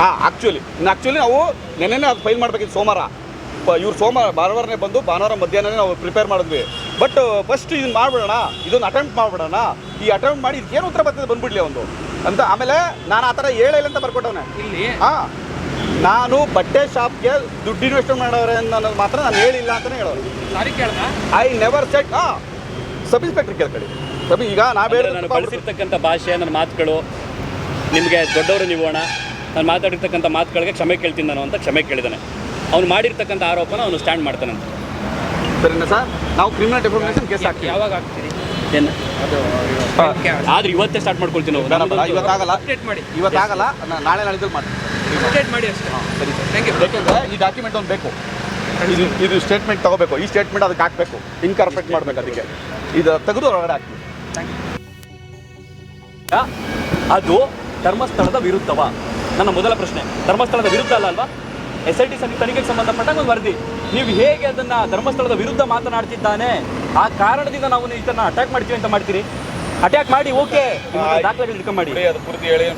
ಹಾಂ actually actually ನಾವು ನೆನ್ನೆನೇ ಅದು ಫೈಲ್ ಮಾಡಬೇಕಿತ್ತು ಸೋಮವಾರ. ಇವ್ರು ಸೋಮವಾರ ಭಾನುವಾರನೇ ಬಂದು ಭಾನುವಾರ ಮಧ್ಯಾಹ್ನನೇ ನಾವು ಪ್ರಿಪೇರ್ ಮಾಡಿದ್ವಿ. ಬಟ್ ಫಸ್ಟ್ ಇದನ್ನ ಮಾಡ್ಬಿಡೋಣ ಇದೊಂದು ಅಟೆಂಪ್ಟ್ ಮಾಡ್ಬಿಡೋಣ. ಈ ಅಟೆಂಪ್ಟ್ ಮಾಡಿ ಏನು ಉತ್ತರ ಬರ್ತದೆ ಬಂದ್ಬಿಡ್ಲಿ ಒಂದು ಅಂತ ಆಮೇಲೆ ನಾನು ಆ ಥರ ಹೇಳಿಲ್ಲ ಅಂತ ಬರ್ಕೊಟ್ಟವನೆ. ಇಲ್ಲಿ? ಹಾಂ. ನಾನು ಬಟ್ಟೆ ಶಾಪ್ಗೆ ದುಡ್ಡು ಇನ್ವೆಸ್ಟ್ ಮಾಡೋರೆ ಅನ್ನೋದು ಮಾತ್ರ ನಾನು ಹೇಳಿಲ್ಲ ಅಂತಲೇ ಕೇಳ್ದ? ಐ ನೆವರ್ ಸೆಟ್ ಹಾಂ. ಸಬ್ ಇನ್ಸ್ಪೆಕ್ಟರ್ ಕೇಳ್ಕೊಳ್ಳಿ. ಸಬ್ ಈಗ ನಾ ಹೇಳಿರ್ತಕ್ಕಂಥ ನಾನು ಬಳಸಿರ್ತಕ್ಕಂಥ ಭಾಷೆ ನನ್ನ ಮಾತುಗಳು ನಿಮಗೆ ದೊಡ್ಡವರು ನೀವು ಅಣ್ಣ. ನಾನು ಮಾತಾಡಿರ್ತಕ್ಕಂಥ ಮಾತುಗಳಿಗೆ ಕ್ಷಮೆ ಕೇಳ್ತೀನಿ ನಾನು ಅಂತ ಕ್ಷಮೆ ಕೇಳಿದ್ದಾನೆ ಅವ್ನು ಮಾಡಿರ್ತಕ್ಕಂಥ ಆರೋಪನ ಅವನು ಸ್ಟ್ಯಾಂಡ್ ಮಾಡ್ತಾನಂತೆ ಸರಿನಾ ಸರ್? ನಾವು ಕ್ರಿಮಿನಲ್ ಡಿಫಾರ್ಮೇಷನ್ ಕೇಸ್ ಹಾಕ್ತೀವಿ. ಯಾವಾಗ ಆಗ್ತೀರಿ ಏನು? ಅದು ಹಾ. ಆದ್ರೆ ಇವತ್ತೇ ಸ್ಟಾರ್ಟ್ ಮಾಡ್ಕೊಳ್ತೀನಿ ಇವತ್ತಾಗಲ್ಲ ಅಪ್ಡೇಟ್ ಮಾಡಿ. ಇವತ್ತಾಗಲ್ಲ ನಾಳೆ ನಾಳಿದ್ದಲ್ಲಿ ಮಾಡ್ತೀನಿ. ಮಾಡಿ ಅಷ್ಟೇ. ಸರಿ ಸರ್. ಥ್ಯಾಂಕ್ ಯು ಯಾಕೆಂದ್ರೆ ಈ ಡಾಕ್ಯುಮೆಂಟ್ ಒಂದು ಬೇಕು. ಇದು ಇದು ಸ್ಟೇಟ್ಮೆಂಟ್ ತಗೋಬೇಕು. ಈ ಸ್ಟೇಟ್ಮೆಂಟ್ ಅದಕ್ಕೆ ಹಾಕ್ಬೇಕು. ಇನ್ಕಾರ್ಪೊರೇಟ್ ಮಾಡ್ಬೇಕು ಅದಕ್ಕೆ. ಇದು ತೆಗೆದು ಹೊರಗಡೆ ಹಾಕ್ತೀವಿ. ಅದು ಧರ್ಮಸ್ಥಳದ ವಿರುದ್ಧವ. ನನ್ನ ಮೊದಲ ಪ್ರಶ್ನೆ ಧರ್ಮಸ್ಥಳದ ವಿರುದ್ಧ ಅಲ್ಲ ಅಲ್ವಾ? ಎಸ್ ಐ ಟಿ ತನಿಖೆಗೆ ಸಂಬಂಧಪಟ್ಟಾಗ ಒಂದು ವರದಿ. ನೀವು ಹೇಗೆ ಅದನ್ನ ಧರ್ಮಸ್ಥಳದ ವಿರುದ್ಧ ಮಾತನಾಡ್ತಿದ್ದಾನೆ? ಆ ಕಾರಣದಿಂದ ನಾವು ಇದನ್ನ ಅಟ್ಯಾಕ್ ಮಾಡ್ತೀವಿ ಅಂತ ಮಾಡ್ತೀರಿ? ಅಟ್ಯಾಕ್ ಮಾಡಿ ಓಕೆ ದಾಖಲೆಗಳು ಇಟ್ಕೊಂಡ್ ಮಾಡಿ. ಅದು ಪೂರ್ತಿ ಹೇಳಿ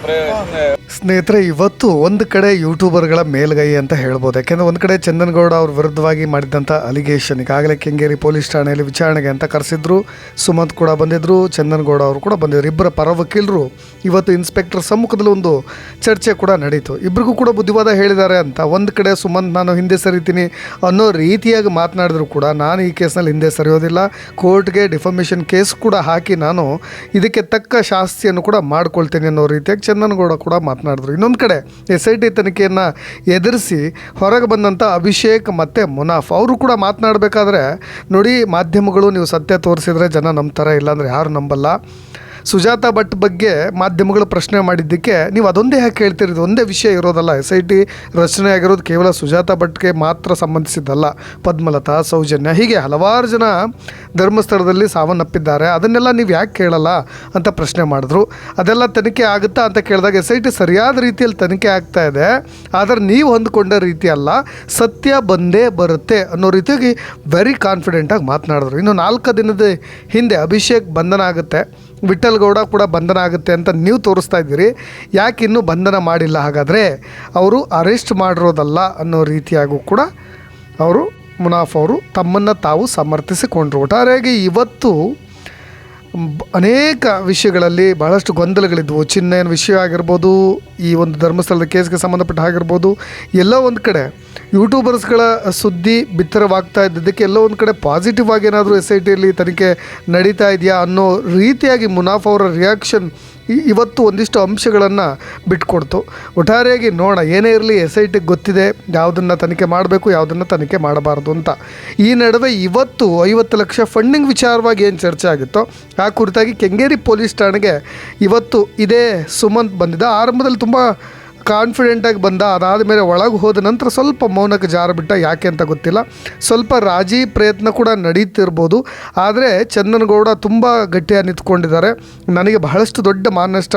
ಸ್ನೇಹಿತರೆ, ಇವತ್ತು ಒಂದು ಕಡೆ ಯೂಟ್ಯೂಬರ್ಗಳ ಮೇಲ್ಗೈ ಅಂತ ಹೇಳ್ಬೋದು. ಯಾಕೆಂದರೆ ಒಂದು ಕಡೆ ಚಂದನಗೌಡ ಅವ್ರ ವಿರುದ್ಧವಾಗಿ ಮಾಡಿದಂಥ ಅಲಿಗೇಷನ್ ಈಗಾಗಲೇ ಕೆಂಗೇರಿ ಪೊಲೀಸ್ ಠಾಣೆಯಲ್ಲಿ ವಿಚಾರಣೆಗೆ ಅಂತ ಕರೆಸಿದ್ರು. ಸುಮಂತ್ ಕೂಡ ಬಂದಿದ್ದರು ಚಂದನಗೌಡ ಅವರು ಕೂಡ ಬಂದಿದ್ರು. ಇಬ್ಬರ ಪರ ವಕೀಲರು ಇವತ್ತು ಇನ್ಸ್ಪೆಕ್ಟರ್ ಸಮ್ಮುಖದಲ್ಲಿ ಒಂದು ಚರ್ಚೆ ಕೂಡ ನಡೀತು. ಇಬ್ಬರಿಗೂ ಕೂಡ ಬುದ್ಧಿವಾದ ಹೇಳಿದ್ದಾರೆ ಅಂತ. ಒಂದು ಕಡೆ ಸುಮಂತ್, ನಾನು ಹಿಂದೆ ಸರಿತೀನಿ ಅನ್ನೋ ರೀತಿಯಾಗಿ ಮಾತನಾಡಿದ್ರು ಕೂಡ ನಾನು ಈ ಕೇಸ್ನಲ್ಲಿ ಹಿಂದೆ ಸರಿಯೋದಿಲ್ಲ. ಕೋರ್ಟ್ಗೆ ಡಿಫಾಮೇಷನ್ ಕೇಸ್ ಕೂಡ ಹಾಕಿ ನಾನು ಇದಕ್ಕೆ ತಕ್ಕ ಶಾಸ್ತಿಯನ್ನು ಕೂಡ ಮಾಡ್ಕೊಳ್ತೇನೆ ಅನ್ನೋ ರೀತಿಯಾಗಿ ಚಂದನಗೌಡ ಕೂಡ ಮಾತನಾಡಿದ್ರು. ಇನ್ನೊಂದು ಕಡೆ ಎಸ್ ಐ ಟಿ ತನಿಖೆಯನ್ನು ಎದುರಿಸಿ ಹೊರಗೆ ಬಂದಂಥ ಅಭಿಷೇಕ್ ಮತ್ತು ಮುನಾಫ್. ಅವರು ಕೂಡ ಮಾತನಾಡಬೇಕಾದ್ರೆ, ನೋಡಿ, ಮಾಧ್ಯಮಗಳು ನೀವು ಸತ್ಯ ತೋರಿಸಿದ್ರೆ ಜನ ನಂಬ್ತಾರೆ, ಇಲ್ಲಾಂದರೆ ಯಾರು ನಂಬಲ್ಲ. ಸುಜಾತ ಭಟ್ ಬಗ್ಗೆ ಮಾಧ್ಯಮಗಳು ಪ್ರಶ್ನೆ ಮಾಡಿದ್ದಕ್ಕೆ ನೀವು ಅದೊಂದೇ ಯಾಕೆ ಹೇಳ್ತೀರಿ ಇದು ಒಂದೇ ವಿಷಯ ಇರೋದಲ್ಲ. ಎಸ್ ಐ ಟಿ ರಚನೆ ಆಗಿರೋದು ಕೇವಲ ಸುಜಾತ ಭಟ್ಗೆ ಮಾತ್ರ ಸಂಬಂಧಿಸಿದ್ದಲ್ಲ. ಪದ್ಮಲತಾ, ಸೌಜನ್ಯ ಹೀಗೆ ಹಲವಾರು ಜನ ಧರ್ಮಸ್ಥಳದಲ್ಲಿ ಸಾವನ್ನಪ್ಪಿದ್ದಾರೆ. ಅದನ್ನೆಲ್ಲ ನೀವು ಯಾಕೆ ಕೇಳಲ್ಲ ಅಂತ ಪ್ರಶ್ನೆ ಮಾಡಿದ್ರು. ಅದೆಲ್ಲ ತನಿಖೆ ಆಗುತ್ತಾ ಅಂತ ಕೇಳಿದಾಗ ಎಸ್ ಐ ಸರಿಯಾದ ರೀತಿಯಲ್ಲಿ ತನಿಖೆ ಆಗ್ತಾ ಇದೆ. ಆದರೆ ನೀವು ಹೊಂದ್ಕೊಂಡ ರೀತಿ ಅಲ್ಲ. ಸತ್ಯ ಬಂದೇ ಬರುತ್ತೆ ಅನ್ನೋ ರೀತಿಯಾಗಿ ವೆರಿ ಕಾನ್ಫಿಡೆಂಟಾಗಿ ಮಾತನಾಡಿದ್ರು. ಇನ್ನು ನಾಲ್ಕು ದಿನದ ಹಿಂದೆ ಅಭಿಷೇಕ್ ಬಂಧನ ಆಗುತ್ತೆ. ವಿಠಲ್ ಗೌಡ ಕೂಡ ಬಂಧನ ಆಗುತ್ತೆ ಅಂತ ನೀವು ತೋರಿಸ್ತಾ ಇದ್ದೀರಿ. ಯಾಕೆ ಇನ್ನೂ ಬಂಧನ ಮಾಡಿಲ್ಲ? ಹಾಗಾದರೆ ಅವರು ಅರೆಸ್ಟ್ ಮಾಡಿರೋದಲ್ಲ ಅನ್ನೋ ರೀತಿಯಾಗೂ ಕೂಡ ಅವರು ಮುನಾಫ್ ಅವರು ತಮ್ಮನ್ನು ತಾವು ಸಮರ್ಥಿಸಿಕೊಂಡರು. ಒಟ್ಟಾರೆಯಾಗಿ ಇವತ್ತು ಅನೇಕ ವಿಷಯಗಳಲ್ಲಿ ಬಹಳಷ್ಟು ಗೊಂದಲಗಳಿದ್ವು. ಚಿನ್ನ ವಿಷಯ ಆಗಿರ್ಬೋದು, ಈ ಒಂದು ಧರ್ಮಸ್ಥಳದ ಕೇಸ್ಗೆ ಸಂಬಂಧಪಟ್ಟ ಆಗಿರ್ಬೋದು ಎಲ್ಲ ಒಂದು ಕಡೆ. ಯೂಟ್ಯೂಬರ್ಸ್ಗಳ ಸುದ್ದಿ ಬಿತ್ತರವಾಗ್ತಾ ಇದ್ದಿದ್ದಕ್ಕೆ ಎಲ್ಲೋ ಒಂದು ಕಡೆ ಪಾಸಿಟಿವ್ ಆಗಿ ಏನಾದರೂ ಎಸ್ ಐ ಟಿಯಲ್ಲಿ ತನಿಖೆ ನಡೀತಾ ಇದೆಯಾ ಅನ್ನೋ ರೀತಿಯಾಗಿ ಮುನಾಫ್ ಅವರ ರಿಯಾಕ್ಷನ್ ಇವತ್ತು ಒಂದಿಷ್ಟು ಅಂಶಗಳನ್ನು ಬಿಟ್ಕೊಡ್ತು. ಒಟ್ಟಾರೆಯಾಗಿ ನೋಡ ಏನೇ ಇರಲಿ ಎಸ್ ಐ ಟಿಗೆ ಗೊತ್ತಿದೆ, ಯಾವುದನ್ನು ತನಿಖೆ ಮಾಡಬೇಕು, ಯಾವುದನ್ನು ತನಿಖೆ ಮಾಡಬಾರ್ದು ಅಂತ. ಈ ನಡುವೆ ಇವತ್ತು ಐವತ್ತು ಲಕ್ಷ ಫಂಡಿಂಗ್ ವಿಚಾರವಾಗಿ ಏನು ಚರ್ಚೆ ಆಗಿತ್ತೋ, ಆ ಕುರಿತಾಗಿ ಕೆಂಗೇರಿ ಪೊಲೀಸ್ ಠಾಣೆಗೆ ಇವತ್ತು ಇದೇ ಸುಮಂತ್ ಬಂದಿದ್ದ. ಆರಂಭದಲ್ಲಿ ತುಂಬ ಕಾನ್ಫಿಡೆಂಟಾಗಿ ಬಂದ, ಅದಾದ ಮೇಲೆ ಒಳಗೆ ಹೋದ ನಂತರ ಸ್ವಲ್ಪ ಮೌನಕ್ಕೆ ಜಾರಬಿಟ್ಟ ಯಾಕೆ ಅಂತ ಗೊತ್ತಿಲ್ಲ. ಸ್ವಲ್ಪ ರಾಜಿ ಪ್ರಯತ್ನ ಕೂಡ ನಡೀತಿರ್ಬೋದು. ಆದರೆ ಚಂದನಗೌಡ ತುಂಬ ಗಟ್ಟಿಯಾಗಿ ನಿಂತ್ಕೊಂಡಿದ್ದಾರೆ. ನನಗೆ ಬಹಳಷ್ಟು ದೊಡ್ಡ ಮಾನಷ್ಟ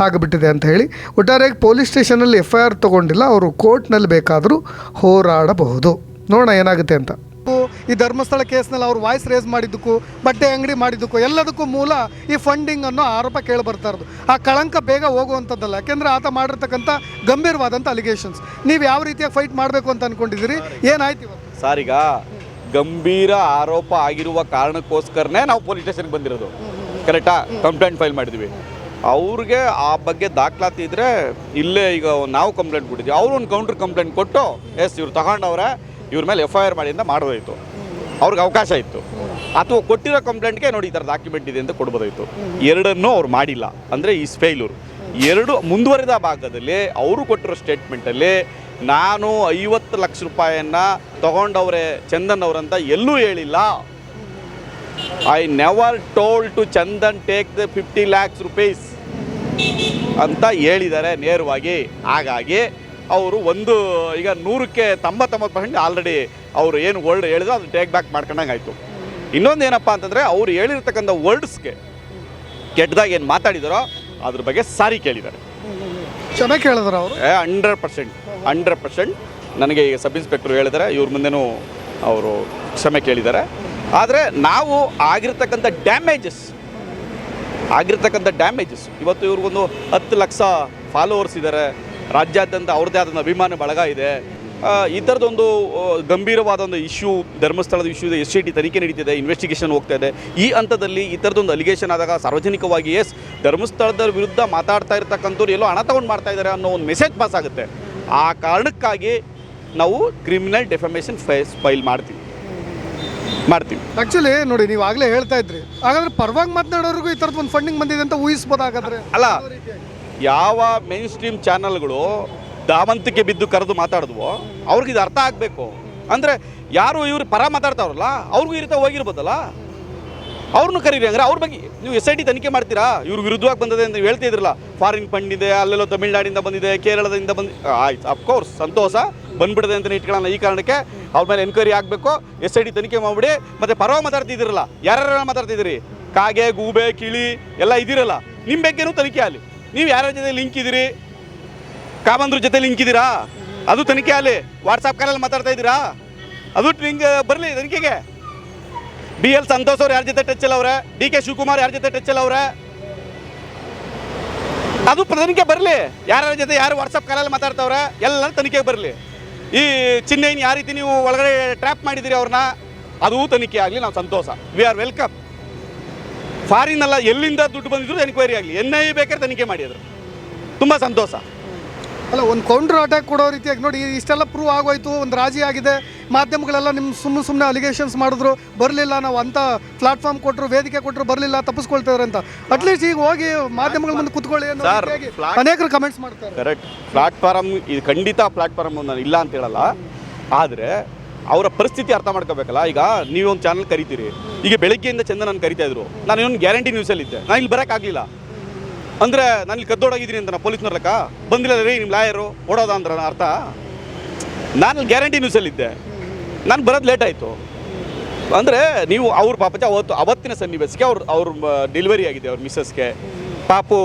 ಆಗಿಬಿಟ್ಟಿದೆ ಅಂತ ಹೇಳಿ. ಒಟ್ಟಾರೆಯಾಗಿ ಪೊಲೀಸ್ ಸ್ಟೇಷನಲ್ಲಿ ಎಫ್ ಐ ಆರ್ ತೊಗೊಂಡಿಲ್ಲ. ಅವರು ಕೋರ್ಟ್ನಲ್ಲಿ ಬೇಕಾದರೂ ಹೋರಾಡಬಹುದು. ನೋಡೋಣ ಏನಾಗುತ್ತೆ ಅಂತ. ಈ ಧರ್ಮಸ್ಥಳ ಕೇಸ್ನಲ್ಲಿ ಅವರು ವಾಯ್ಸ್ ರೇಸ್ ಮಾಡಿದ್ದಕ್ಕೂ, ಬಟ್ಟೆ ಅಂಗಡಿ ಮಾಡಿದ್ದಕ್ಕೂ, ಎಲ್ಲದಕ್ಕೂ ಮೂಲ ಈ ಫಂಡಿಂಗ್ ಅನ್ನೋ ಆರೋಪ ಕೇಳಿ ಬರ್ತಾ ಇರೋದು. ಆ ಕಳಂಕ ಬೇಗ ಹೋಗುವಂಥದ್ದಲ್ಲ, ಯಾಕೆಂದರೆ ಆತ ಮಾಡಿರ್ತಕ್ಕಂಥ ಗಂಭೀರವಾದಂಥ ಅಲಿಗೇಷನ್ಸ್ ನೀವು ಯಾವ ರೀತಿಯಾಗಿ ಫೈಟ್ ಮಾಡಬೇಕು ಅಂತ ಅಂದ್ಕೊಂಡಿದ್ದೀರಿ ಏನಾಯ್ತು ಈಗ ಗಂಭೀರ ಆರೋಪ ಆಗಿರುವ ಕಾರಣಕ್ಕೋಸ್ಕರನೇ ನಾವು ಪೊಲೀಸ್ ಸ್ಟೇಷನ್ಗೆ ಬಂದಿರೋದು. ಕರೆಕ್ಟಾ ಕಂಪ್ಲೇಂಟ್ ಫೈಲ್ ಮಾಡಿದ್ವಿ. ಅವ್ರಿಗೆ ಆ ಬಗ್ಗೆ ದಾಖಲಾತಿ ಇದ್ರೆ ಇಲ್ಲೇ ಈಗ ನಾವು ಕಂಪ್ಲೇಂಟ್ ಕೊಟ್ಟಿದ್ವಿ. ಅವರು ಒಂದು ಕೌಂಟರ್ ಕಂಪ್ಲೇಂಟ್ ಕೊಟ್ಟು, ಎಸ್, ಇವ್ರು ತಗೊಂಡವ್ರೆ, ಇವ್ರ ಮೇಲೆ ಎಫ್ ಐ ಆರ್ ಮಾಡಿಂದ ಮಾಡೋದಾಯಿತು ಅವ್ರಿಗೆ ಅವಕಾಶ ಇತ್ತು. ಅಥವಾ ಕೊಟ್ಟಿರೋ ಕಂಪ್ಲೇಂಟ್ಗೆ ನೋಡಿ ಈ ಥರ ಡಾಕ್ಯುಮೆಂಟ್ ಇದೆ ಅಂತ ಕೊಡ್ಬೋದಾಯಿತು ಎರಡನ್ನೂ ಅವ್ರು ಮಾಡಿಲ್ಲ. ಅಂದರೆ ಈಸ್ ಫೇಲ್ಯೂರ್ ಎರಡು ಮುಂದುವರಿದ ಭಾಗದಲ್ಲಿ ಅವರು ಕೊಟ್ಟಿರೋ ಸ್ಟೇಟ್ಮೆಂಟಲ್ಲಿ ನಾನು ಐವತ್ತು ಲಕ್ಷ ರೂಪಾಯಿಯನ್ನು ತಗೊಂಡವ್ರೆ ಚಂದನ್ ಅವರಂತ ಎಲ್ಲೂ ಹೇಳಿಲ್ಲ. I never told to Chandan take the fifty lakhs rupees ಅಂತ ಹೇಳಿದ್ದಾರೆ ನೇರವಾಗಿ. ಹಾಗಾಗಿ ಅವರು ಒಂದು ಈಗ ನೂರಕ್ಕೆ ತೊಂಬತ್ತೊಂಬತ್ತು ಪರ್ಸೆಂಟ್ ಆಲ್ರೆಡಿ ಅವರು ಏನು ವರ್ಡ್ ಹೇಳಿದ್ರು ಅದು ಟೇಕ್ ಬ್ಯಾಕ್ ಮಾಡ್ಕೊಂಡಂಗೆ ಆಯಿತು ಇನ್ನೊಂದು ಏನಪ್ಪ ಅಂತಂದರೆ ಅವ್ರು ಹೇಳಿರ್ತಕ್ಕಂಥ ವರ್ಡ್ಸ್ಗೆ ಕೆಟ್ಟದಾಗ ಏನು ಮಾತಾಡಿದಾರೋ ಅದ್ರ ಬಗ್ಗೆ ಸಾರಿ ಕೇಳಿದ್ದಾರೆ. ಚೆನ್ನಾಗಿ ಕೇಳಿದ್ರ ಅವರು? ಹಂಡ್ರೆಡ್ ಪರ್ಸೆಂಟ್ ಹಂಡ್ರೆಡ್ ಪರ್ಸೆಂಟ್ ನನಗೆ ಈಗ ಸಬ್ ಇನ್ಸ್ಪೆಕ್ಟರ್ ಹೇಳಿದ್ದಾರೆ ಇವ್ರ ಮುಂದೆನೂ ಅವರು ಕ್ಷಮೆ ಕೇಳಿದ್ದಾರೆ. ಆದರೆ ನಾವು ಆಗಿರ್ತಕ್ಕಂಥ ಡ್ಯಾಮೇಜಸ್ ಆಗಿರ್ತಕ್ಕಂಥ ಡ್ಯಾಮೇಜಸ್ ಇವತ್ತು ಇವ್ರಿಗೊಂದು ಹತ್ತು ಲಕ್ಷ ಫಾಲೋವರ್ಸ್ ಇದ್ದಾರೆ ರಾಜ್ಯಾದ್ಯಂತ ಅವ್ರದ್ದೇ ಆದಂಥ ಅಭಿಮಾನ ಬಳಗ ಇದೆ. ಈ ಥರದೊಂದು ಗಂಭೀರವಾದ ಒಂದು ಇಶ್ಯೂ ಧರ್ಮಸ್ಥಳದ ಇಶ್ಯೂ ಎಸ್ ಸಿ ಟಿ ತನಿಖೆ ನಡೀತಿದೆ ಇನ್ವೆಸ್ಟಿಗೇಷನ್ ಹೋಗ್ತಾ ಇದೆ. ಈ ಹಂತದಲ್ಲಿ ಈ ಥರದೊಂದು ಅಲಿಗೇಷನ್ ಆದಾಗ ಸಾರ್ವಜನಿಕವಾಗಿ ಎಸ್ ಧರ್ಮಸ್ಥಳದ ವಿರುದ್ಧ ಮಾತಾಡ್ತಾ ಇರ್ತಕ್ಕಂಥವ್ರು ಎಲ್ಲೋ ಹಣ ತಗೊಂಡು ಮಾಡ್ತಾ ಇದ್ದಾರೆ ಅನ್ನೋ ಒಂದು ಮೆಸೇಜ್ ಪಾಸ್ ಆಗುತ್ತೆ. ಆ ಕಾರಣಕ್ಕಾಗಿ ನಾವು ಕ್ರಿಮಿನಲ್ ಡೆಫಮೇಷನ್ ಫೈಸ್ ಫೈಲ್ ಮಾಡ್ತೀವಿ. ಮಾಡ್ತೀವಿ. ಆಕ್ಚುಲಿ ನೋಡಿ ನೀವು ಆಗಲೇ ಹೇಳ್ತಾ ಇದ್ರಿ. ಹಾಗಾದ್ರೆ ಪರವಾಗಿ ಮಾತನಾಡೋರಿಗೂ ಈ ಥರದ್ದು ಒಂದು ಫಂಡಿಂಗ್ ಬಂದಿದೆ ಅಂತ ಊಹಿಸ್ಬೋದಾಗಾದ್ರೆ? ಅಲ್ಲ ಯಾವ ಮೇನ್ ಸ್ಟ್ರೀಮ್ ಚಾನಲ್ಗಳು ಧಾವಂತಿಕೆ ಬಿದ್ದು ಕರೆದು ಮಾತಾಡಿದ್ವೋ, ಅವ್ರಿಗೆ ಇದು ಅರ್ಥ ಆಗಬೇಕು. ಅಂದರೆ ಯಾರು ಇವ್ರು ಪರ ಮಾತಾಡ್ತಾವ್ರಲ್ಲ, ಅವ್ರಿಗೂ ಇರ್ತಾ ರೀತಿ ಹೋಗಿರ್ಬೋದಲ್ಲ? ಅವ್ರನ್ನೂ ಕರೀರಿ ಅಂದ್ರೆ ಅವ್ರ ಬಗ್ಗೆ ನೀವು ಎಸ್ ಐ ಟಿ ತನಿಖೆ ಮಾಡ್ತೀರಾ? ಇವ್ರು ವಿರುದ್ಧವಾಗಿ ಬಂದಿದೆ ಅಂತ ಹೇಳ್ತಾ ಇದ್ರಲ್ಲ ಫಾರಿನ್ ಫಂಡ್ ಇದೆ, ಅಲ್ಲೆಲ್ಲೋ ತಮಿಳ್ನಾಡಿಂದ ಬಂದಿದೆ, ಕೇರಳದಿಂದ ಬಂದಿ ಆಯ್ತು. ಅಫ್ಕೋರ್ಸ್ ಸಂತೋಷ ಬಂದ್ಬಿಡದೆ ಅಂತ ಇಟ್ಕೊಳ್ಳೋಣ. ಈ ಕಾರಣಕ್ಕೆ ಅವ್ರ ಮೇಲೆ ಎನ್ಕ್ವೈರಿ ಆಗಬೇಕು ಎಸ್ ಐ ಟಿ ತನಿಖೆ ಮಾಡಿಬಿಡಿ. ಮತ್ತು ಪರವಾಗಿ ಮಾತಾಡ್ತಿದ್ದೀರಲ್ಲ ಯಾರ್ಯಾರ ಮಾತಾಡ್ತಿದ್ದೀರಿ? ಕಾಗೆ, ಗೂಬೆ, ಕಿಳಿ ಎಲ್ಲ ಇದ್ದೀರಲ್ಲ ನಿಮ್ಮ ಬಗ್ಗೆನೂ ತನಿಖೆ ಆಗಲಿ. ನೀವು ಯಾರ ಜೊತೆ ಲಿಂಕ್ ಇದ್ದೀರಿ? ಕಾಮಂದ್ರ ಜೊತೆ ಲಿಂಕ್ ಇದ್ದೀರಾ? ಅದು ತನಿಖೆ ಅಲ್ಲಿ. ವಾಟ್ಸಪ್ ಕಾಲಲ್ಲಿ ಮಾತಾಡ್ತಾ ಇದ್ದೀರಾ? ಅದು ಲಿಂಕ್ ಬರಲಿ ತನಿಖೆಗೆ. ಬಿ ಎಲ್ ಸಂತೋಷ್ ಅವ್ರು ಯಾರ ಜೊತೆ ಟಚ್ ಇಲ್ಲ ಅವ್ರೆ? ಡಿ ಕೆ ಶಿವಕುಮಾರ್ ಯಾರ ಜೊತೆ ಟಚ್ ಇಲ್ಲ ಅವ್ರೆ? ಅದು ತನಿಖೆ ಬರಲಿ. ಯಾರ್ಯಾರ ಜೊತೆ ಯಾರು ವಾಟ್ಸಪ್ ಕಾಲಲ್ಲಿ ಮಾತಾಡ್ತಾವ್ರೆ? ಎಲ್ಲ ತನಿಖೆಗೆ ಬರಲಿ. ಈ ಚಿನ್ನೈನ್ ಯಾವ ರೀತಿ ನೀವು ಒಳಗಡೆ ಟ್ರ್ಯಾಪ್ ಮಾಡಿದ್ದೀರಿ ಅವ್ರನ್ನ? ಅದು ತನಿಖೆ ಆಗಲಿ, ನಾವು ಸಂತೋಷ. ವಿ ಆರ್ ವೆಲ್ಕಮ್ ಫಾರಿನ್ ಅಲ್ಲ ಎಲ್ಲಿಂದ ದುಡ್ಡು ಬಂದಿದ್ರು ಎನ್ಕ್ವೈರಿ ಆಗಲಿ. ಎನ್ ಐ ಬೇಕಾದ್ರೆ ತನಿಖೆ ಮಾಡಿದ್ರು. ತುಂಬ ಸಂತೋಷ. ಅಲ್ಲ ಒಂದು ಕೌಂಟರ್ ಅಟ್ಯಾಕ್ ಕೊಡೋ ರೀತಿಯಾಗಿ ನೋಡಿ ಇಷ್ಟೆಲ್ಲ ಪ್ರೂವ್ ಆಗೋಯ್ತು ಒಂದು ರಾಜಿ ಆಗಿದೆ. ಮಾಧ್ಯಮಗಳೆಲ್ಲ ನಿಮ್ಮ ಸುಮ್ಮನೆ ಸುಮ್ಮನೆ ಅಲಿಗೇಷನ್ಸ್ ಮಾಡಿದ್ರು ಬರಲಿಲ್ಲ ನಾವು ಅಂತ ಪ್ಲಾಟ್ಫಾರ್ಮ್ ಕೊಟ್ಟರು ವೇದಿಕೆ ಕೊಟ್ಟರು ಬರಲಿಲ್ಲ ತಪ್ಪಿಸ್ಕೊಳ್ತಿದ್ದಾರೆ ಅಂತ. ಅಟ್ಲೀಸ್ಟ್ ಈಗ ಹೋಗಿ ಮಾಧ್ಯಮಗಳ ಮುಂದೆ ಕುತ್ಕೊಳ್ಳಿ ಅನೇಕರು ಕಮೆಂಟ್ಸ್ ಮಾಡ್ತಾರೆ. ಕರೆಕ್ಟ್ ಪ್ಲಾಟ್ಫಾರ್ಮ್ ಇದು ಖಂಡಿತ ಪ್ಲಾಟ್ಫಾರ್ಮ್ ನಾನು ಇಲ್ಲ ಅಂತ ಹೇಳಲ್ಲ. ಆದರೆ ಅವರ ಪರಿಸ್ಥಿತಿ ಅರ್ಥ ಮಾಡ್ಕೋಬೇಕಲ್ಲ? ಈಗ ನೀವೊಂದು ಚಾನಲ್ ಕರಿತೀರಿ. ಈಗ ಬೆಳಗ್ಗೆಯಿಂದ ಚಂದ ನಾನು ಕರಿತಾ ಇದ್ರು. ನಾನು ಇನ್ನೊಂದು ಗ್ಯಾರಂಟಿ ನ್ಯೂಸಲ್ಲಿದ್ದೆ ನಾನು ಇಲ್ಲಿ ಬರೋಕ್ಕಾಗಲಿಲ್ಲ ಅಂದರೆ ನಾನು ಇಲ್ಲಿ ಕದ್ದೋಡಾಗಿದ್ದೀನಿ ಅಂತ ನಾನು ಲೆಕ್ಕ ಬಂದಿಲ್ಲ ರೀ ನಿಮ್ಮ ಲಾಯರು ಓಡೋದ ಅಂದ್ರೆ ಅರ್ಥ? ನಾನು ಗ್ಯಾರಂಟಿ ನ್ಯೂಸಲ್ಲಿದ್ದೆ ನಾನು ಬರೋದು ಲೇಟ್ ಆಯಿತು. ಅಂದರೆ ನೀವು ಅವ್ರ ಪಾಪಚ ಅವತ್ತು, ಅವತ್ತಿನ ಸನ್ನಿವೇಶಕ್ಕೆ ಅವ್ರು, ಅವ್ರ ಡೆಲಿವರಿ ಆಗಿದೆ ಅವ್ರ ಮಿಸ್ಸಸ್ಗೆ ಪಾಪು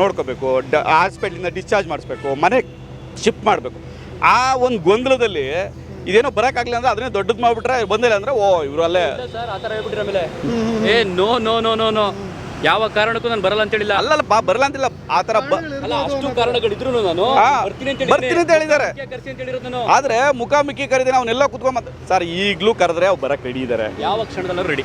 ನೋಡ್ಕೋಬೇಕು, ಡ ಹಾಸ್ಪಿಟ್ಲಿಂದ ಡಿಸ್ಚಾರ್ಜ್ ಮಾಡಿಸ್ಬೇಕು ಮನೆಗೆ ಶಿಫ್ಟ್ ಮಾಡಬೇಕು. ಆ ಒಂದು ಗೊಂದಲದಲ್ಲಿ ಇದೇನೋ ಬರೋಕ್ಕಾಗಲಿಲ್ಲ ಅಂದ್ರೆ ಅದನ್ನೇ ದೊಡ್ಡದ್ ಮಾಡ್ಬಿಟ್ರೆ ಬಂದಿಲ್ಲ ಅಂದ್ರೆ ಓ ಇವ್ರು ಅಲ್ಲೇ ಸರ್ ಆ ಥರ ಹೇಳ್ಬಿಟ್ರೆ ಆಮೇಲೆ. ಏ no no no no no ಯಾವ ಕಾರಣಕ್ಕೂ ನಾನು ಬರಲ್ಲ ಅಂತ ಹೇಳಿಲ್ಲ. ಅಲ್ಲಲ್ಲ ಬಾ ಬರಲ್ಲ ಅಂತಿಲ್ಲ. ಆ ತರ ಬ ಅಲ್ಲ ಅಷ್ಟು ಕಾರಣಗಳಿದ್ರು ನಾನು. ಹಾ, ಬರ್ತೀನಿ ಅಂತ ಬರ್ತೀನಿ ಅಂತ ಹೇಳಿದ್ದಾರೆ. ಕರ್ಸಿ ಅಂತ ಹೇಳಿರೋದು ನಾನು. ಆದರೆ ಮುಖಾಮುಖಿ ಕರೆದಿನ ಅವನ್ನೆಲ್ಲ ಕುತ್ಕೊಂಡ್ ಮತ್ತೆ ಸರ್ ಈಗ್ಲೂ ಕರೆದ್ರೆ ಅವ್ರು ಬರಕ್ ರೆಡಿ ಇದಾರೆ. ಯಾವ ಕ್ಷಣದಲ್ಲೂ ರೆಡಿ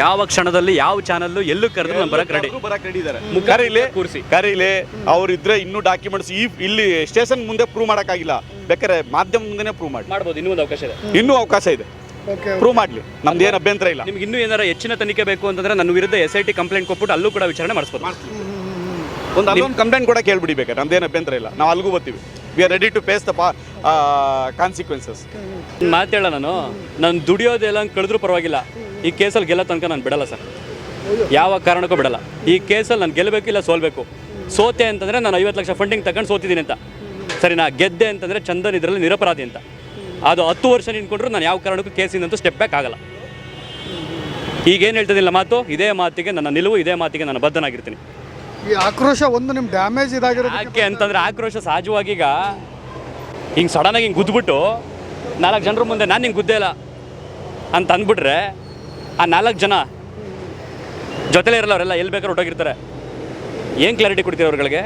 ಯಾವ ಕ್ಷಣದಲ್ಲಿ ಯಾವ ಚಾನಲ್ ಎಲ್ಲೂ ಕರೆದ್ರು ನಾನು ಬರಕ್ ರೆಡಿ ಬರಕ್ ರೆಡಿ ಇದಾರೆ. ಮುಖ ಕರೀಲಿ ಕೂರ್ಸಿ. ಕರೀಲಿ ಅವ್ರಿದ್ರೆ ಇನ್ನೂ ಡಾಕ್ಯುಮೆಂಟ್ಸ್ ಈ ಇಲ್ಲಿ ಸ್ಟೇಷನ್ ಮುಂದೆ ಪ್ರೂವ್ ಮಾಡೋಕ್ಕಾಗಿಲ್ಲ ಬೇಕಾದ್ರೆ ಮಾಧ್ಯಮ ಮುಂದೆನೇ ಪ್ರೂವ್ ಮಾಡಿ ಮಾಡ್ಬೋದು ಇನ್ನೂ ಒಂದು ಅವಕಾಶ ಇದೆ. ಇನ್ನೂ ಅವಕಾಶ ಇದೆ. ಓಕೆ ಪ್ರೂವ್ ಮಾಡಲಿ. ನಮ್ದು ಏನು ಅಭ್ಯಂತರ ಇಲ್ಲ. ನಿಮ್ಗೆ ಇನ್ನೂ ಏನಾರ ಹೆಚ್ಚಿನ ತನಿಖೆ ಬೇಕು ಅಂತಂದ್ರೆ ನನ್ನ ವಿರುದ್ಧ ಎಸ್ ಐ ಟಿ ಕಂಪ್ಲೇಂಟ್ ಕೊಟ್ಬಿಟ್ಟು ಅಲ್ಲೂ ಕೂಡ ವಿಚಾರಣೆ ಮಾಡಿಸ್ಬೋದು. ಒಂದು ಅಲ್ಲೊಂದು ಕಂಪ್ಲೇಂಟ್ ಕೂಡ ಕೇಳ್ಬಿಡಿ ನಮ್ದು ಏನು ಅಭ್ಯಂತರ ಇಲ್ಲ. ನಾವು ಅಲ್ಲಿಗೂ ಬರ್ತೀವಿ. We are ready to face the consequences ಮಾತೇಳ ನಾನು. ನಾನು ದುಡಿಯೋದೆಲ್ಲ ಕಳೆದ್ರೂ ಪರವಾಗಿಲ್ಲ. ಈ ಕೇಸಲ್ಲಿ ಗೆಲ್ಲ ತನಕ ನಾನು ಬಿಡಲ್ಲ ಸರ್. ಯಾವ ಕಾರಣಕ್ಕೂ ಬಿಡಲ್ಲ. ಈ ಕೇಸಲ್ಲಿ ನಾನು ಗೆಲ್ಲಬೇಕು ಇಲ್ಲ ಸೋಲ್ಬೇಕು. ಸೋತೆ ಅಂತಂದರೆ ನಾನು ಐವತ್ತು ಲಕ್ಷ ಫಂಡಿಂಗ್ ತಗೊಂಡು ಸೋತಿದ್ದೀನಿ ಅಂತ. ಸರಿ ನಾ ಗೆದ್ದೆ ಅಂತಂದರೆ ಚಂದನ್ ಇದರಲ್ಲಿ ನಿರಪರಾಧಿ ಅಂತ. ಅದು ಹತ್ತು ವರ್ಷ ನಿಂತ್ಕೊಂಡ್ರು ನಾನು ಯಾವ ಕಾರಣಕ್ಕೂ ಕೇಸಿಂದಂತೂ ಸ್ಟೆಪ್ ಬ್ಯಾಕ್ ಆಗಲ್ಲ. ಈಗೇನು ಹೇಳ್ತದಿಲ್ಲ ಮಾತು? ಇದೇ ಮಾತಿಗೆ ನನ್ನ ನಿಲುವು ಇದೇ ಮಾತಿಗೆ ನಾನು ಬದ್ಧನಾಗಿರ್ತೀನಿ. ಈ ಆಕ್ರೋಶ ಒಂದು ನಿಮ್ಮ ಡ್ಯಾಮೇಜ್ ಇದಾಗಿರೋದು ಯಾಕೆ ಅಂತಂದರೆ ಆಕ್ರೋಶ ಸಹಜವಾಗಿ ಈಗ ಹಿಂಗೆ ಸಡನ್ನಾಗಿ ಹಿಂಗೆ ಗುದ್ದುಬಿಟ್ಟು ನಾಲ್ಕು ಜನರ ಮುಂದೆ ನಾನು ಹಿಂಗೆ ಗುದ್ದೇ ಇಲ್ಲ ಅಂತ ಅಂದ್ಬಿಟ್ರೆ ಆ ನಾಲ್ಕು ಜನ ಜೊತೆಲೇ ಇರಲ್ಲ ಅವರೆಲ್ಲ ಎಲ್ಲಿ ಬೇಕಾದ್ರೂ ಹೊಟ್ಟೋಗಿರ್ತಾರೆ ಏನು ಕ್ಲಾರಿಟಿ ಕೊಡ್ತೀರ ಅವ್ರುಗಳಿಗೆ?